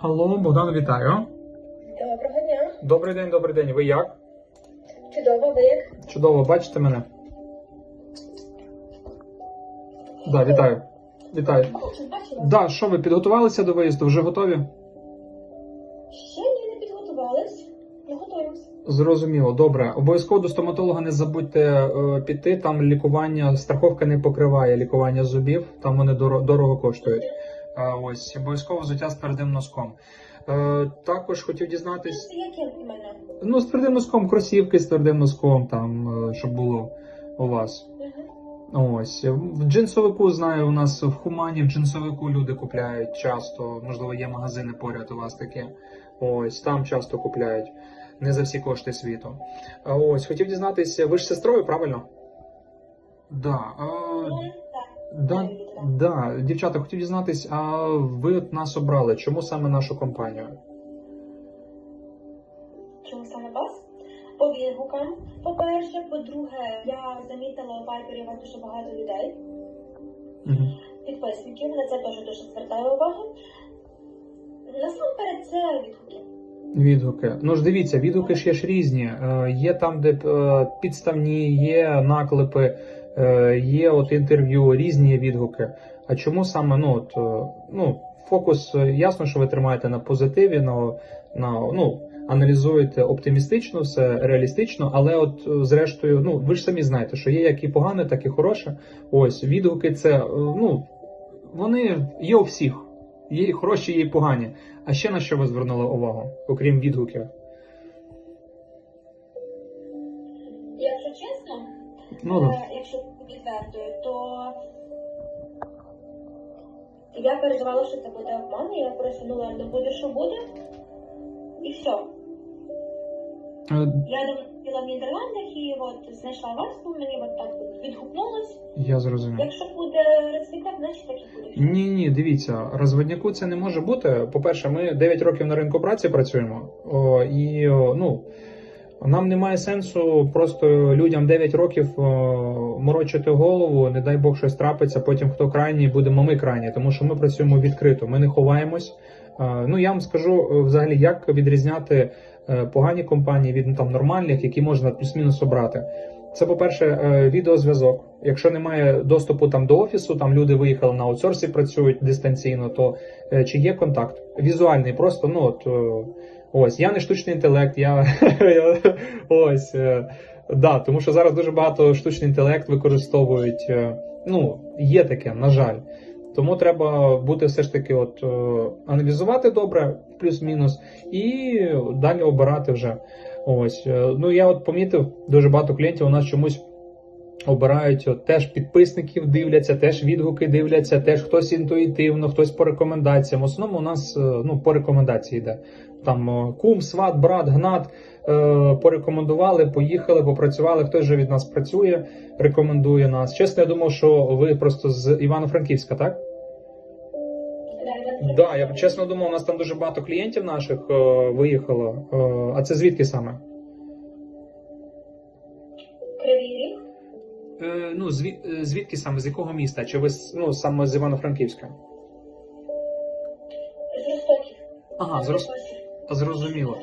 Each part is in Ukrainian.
Алло, Богдан, вітаю. Доброго дня. Добрий день, добрий день. Ви як? Чудово, ви як? Чудово, бачите мене? Да, вітаю. Вітаю. Да, що ви підготувалися до виїзду? Вже готові? Ще ні, не підготувались. Не готуємось. Зрозуміло, добре. Обов'язково до стоматолога не забудьте е, піти. Там лікування, страховка не покриває лікування зубів, там вони доро- дорого коштують. Е, ось, обов'язково взуття з твердим носком. Е, також хотів дізнатись. Мене? Ну, з твердим носком, кросівки з твердим носком, там, е, щоб було у вас. Ось в джинсовику знаю, у нас в Хумані в джинсовику люди купляють часто. Можливо, є магазини поряд у вас такі. Ось там часто купляють. Не за всі кошти світу. Ось хотів дізнатися, ви ж сестрою, правильно? Да. А. да, да, дівчата, хотів дізнатись, а ви от нас обрали. Чому саме нашу компанію? Чому саме вас? По відгукам. По-перше, по-друге, я замітила у Вайбері у вас дуже багато людей, Угу. підписників, на це теж дуже звертаю увагу. Насамперед це відгуки. Відгуки. Ну ж дивіться, відгуки ж є ж різні. Е, є там, де е, підставні, є наклепи, є от інтерв'ю, різні відгуки. А чому саме ну, от, е, ну, фокус е, ясно, що ви тримаєте на позитиві, на, на ну, аналізуєте оптимістично, все реалістично, але от е, зрештою, ну ви ж самі знаєте, що є як і погане, так і хороше. Ось відгуки це е, ну вони є у всіх. Є і хороші, є і погані. А ще на що ви звернули увагу, окрім відгуків? Ну да. Е, якщо відвертою, то я переживала, що це буде обман, і я просунула не буде, що буде, і все. Я думала в Нідерландах і от знайшла вас, ну, мені от так відгукнулось. Я зрозумів. Якщо буде розвідка, значить так і буде. Ні, ні, дивіться, розводняку це не може бути. По-перше, ми 9 років на ринку праці працюємо, о, і о, ну. Нам немає сенсу просто людям 9 років морочити голову, не дай Бог щось трапиться, потім хто крайній, будемо ми крайні, тому що ми працюємо відкрито, ми не ховаємось. Е, Ну я вам скажу е, взагалі, як відрізняти е, погані компанії від ну, там нормальних, які можна плюс-мінус обрати. Це, по-перше, е, відеозв'язок. Якщо немає доступу там до офісу, там люди виїхали на аутсорсі, працюють дистанційно, то е, чи є контакт? Візуальний, просто ну от е, ось я не штучний інтелект, я, ось е, да, тому що зараз дуже багато штучний інтелект використовують. е, Ну, є таке, на жаль. Тому треба бути все ж таки, от е, аналізувати добре, плюс-мінус, і далі обирати вже. Ось ну я от помітив дуже багато клієнтів у нас чомусь обирають теж підписників, дивляться, теж відгуки дивляться, теж хтось інтуїтивно, хтось по рекомендаціям. В основному у нас е, ну по рекомендації йде. Там е, кум, сват, брат, гнат е, порекомендували, поїхали, попрацювали. Хтось вже від нас працює, рекомендує нас. Чесно, я думав, що ви просто з Івано-Франківська, так? Да, я чесно думав, у нас там дуже багато клієнтів наших виїхало. А це звідки саме? Е, ну, звід, е, звідки саме, з якого міста? Чи ви ну, саме з Івано-Франківська? З Ростоків. Ага, зроз... зрозуміло.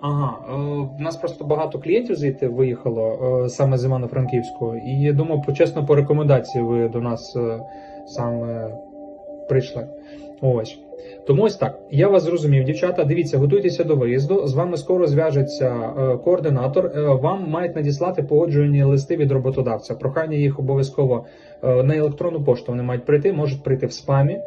Ага, е, у нас просто багато клієнтів звідти виїхало е, саме з Івано-Франківського. І я думав, по- чесно, по рекомендації ви до нас е, саме прийшли. Ось. Тому ось так. Я вас зрозумів, дівчата. Дивіться, готуйтеся до виїзду. З вами скоро зв'яжеться е, координатор. Е, Вам мають надіслати погоджувальні листи від роботодавця. Прохання їх обов'язково е, на електронну пошту вони мають прийти, можуть прийти в спамі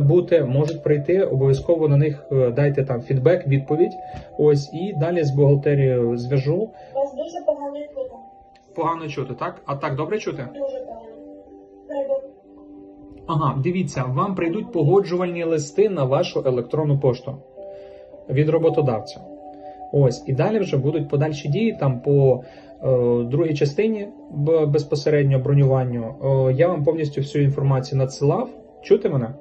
бути, можуть прийти. Обов'язково на них дайте там фідбек, відповідь. Ось і далі з бухгалтерією зв'яжу. Вас дуже погано чути. Погано чути, так? А так добре чути? Дуже погано. Ага, дивіться, вам прийдуть погоджувальні листи на вашу електронну пошту від роботодавця. Ось, і далі вже будуть подальші дії там по е, другій частині безпосередньо бронюванню. Е, я вам повністю всю інформацію надсилав. Чути мене?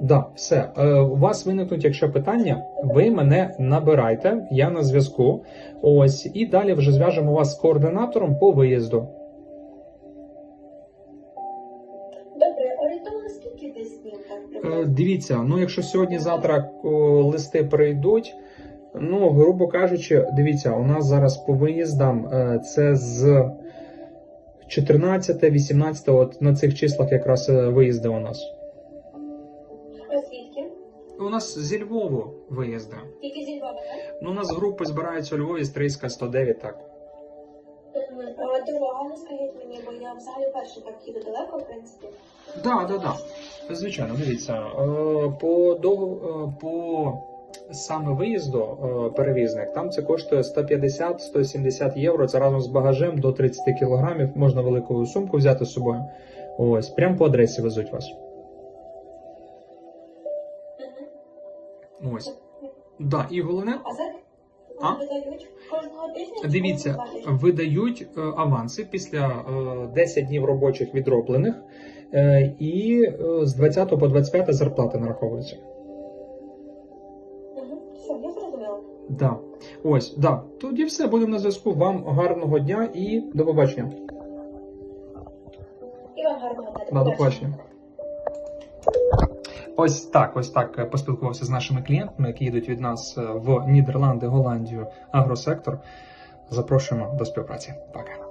Да, все. Е, у вас виникнуть, якщо питання, ви мене набирайте, я на зв'язку. Ось, і далі вже зв'яжемо вас з координатором по виїзду. Дивіться, ну якщо сьогодні-завтра листи прийдуть, ну, грубо кажучи, дивіться, у нас зараз по виїздам е, це з 14, 18, от на цих числах якраз е, виїзди у нас. А звідки? У нас зі Львову виїзди. Тільки зі Львова, так? Ну, у нас групи збираються у Львові, Стрийська 109, так. Мгм. А скажіть мені, бо я взагалі перше так їду далеко, в принципі. Да, да, да. Звичайно, дивіться. е, По дов... е, по саме виїзду е, перевізник, там це коштує 150-170 євро. Це разом з багажем до 30 кілограмів. Можна велику сумку взяти з собою. Ось, прямо по адресі везуть вас. Ось. Да, і головне, А зараз А? Дивіться, видають е, аванси після е, 10 днів робочих відроблених, е, і е, з 20 по 25 зарплата нараховується. Мгм. Все, я зрозуміла. Да. Ось, да. Тоді все, будемо на зв'язку. Вам гарного дня і до побачення. І вам гарного дня. До побачення. Ось так, ось так е, поспілкувався з нашими клієнтами, які їдуть від нас е, в Нідерланди, Голландію, агросектор. Запрошуємо до співпраці. Пока.